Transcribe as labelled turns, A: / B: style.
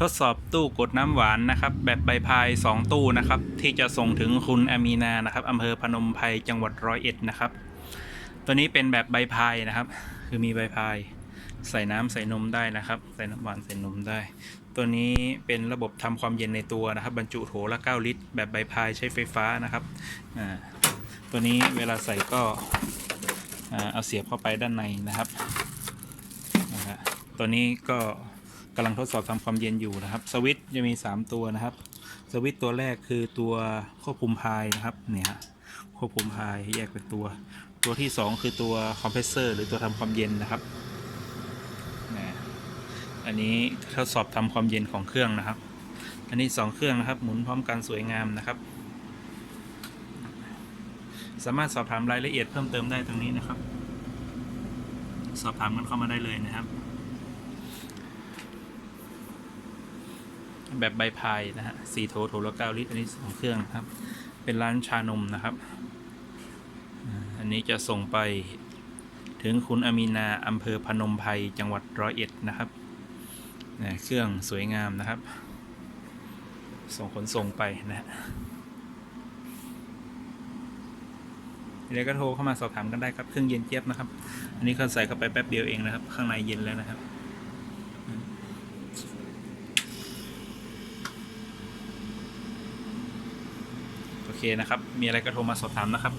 A: ทดสอบตู้กดน้ำหวานนะครับ แบบใบพาย 2 ตู้นะครับ ที่จะส่งถึงคุณอามีนานะครับอำเภอพนมไพรจังหวัดร้อยเอ็ดนะครับ ตัวนี้เป็นแบบใบพายนะครับ คือมีใบพาย ใส่น้ำใส่นมได้นะครับ ใส่น้ำหวานใส่นมได้ ตัวนี้เป็นระบบทำความเย็นในตัวนะครับ บรรจุโถละ 9 ลิตร แบบใบพายใช้ไฟฟ้านะครับตัวนี้เวลาใส่ก็เอาเสียบเข้าไปด้านในนะครับตัวนี้ก็ กำลังทดสอบทำความเย็นอยู่นะครับ สวิตจะมี 3 ตัวนะครับ สวิตตัวแรกคือตัวควบคุมพายนะครับเนี่ยฮะควบคุมพายแยกเป็นตัว ตัวที่ 2 คือตัวคอมเพรสเซอร์หรือตัวทำความเย็นนะครับนะอันนี้ทดสอบทำความเย็นของเครื่องนะครับ อันนี้ 2 เครื่องนะครับ หมุนพร้อมกันสวยงามนะครับ สามารถสอบถามรายละเอียดเพิ่มเติมได้ตรงนี้นะครับ สอบถามกันเข้ามาได้เลยนะครับ แบบใบพายนะฮะสี่โถโถละเก้าลิตร อันนี้สองเครื่องครับ เป็นร้านชานมนะครับ อันนี้จะส่งไปถึงคุณอามีนาอำเภอพนมไพรจังหวัดร้อยเอ็ดนะครับ เครื่องสวยงามนะครับ ส่งขนส่งไปนะฮะเดี๋ยวก็โทรเข้ามาสอบถามกันได้ครับ เครื่องเย็นเจี๊ยบนะครับ อันนี้เขาใส่เข้าไปแป๊บเดียวเองนะครับ ข้างในเย็นแล้วนะครับ เคนะครับ มีอะไรก็โทรมาสอบถามนะครับ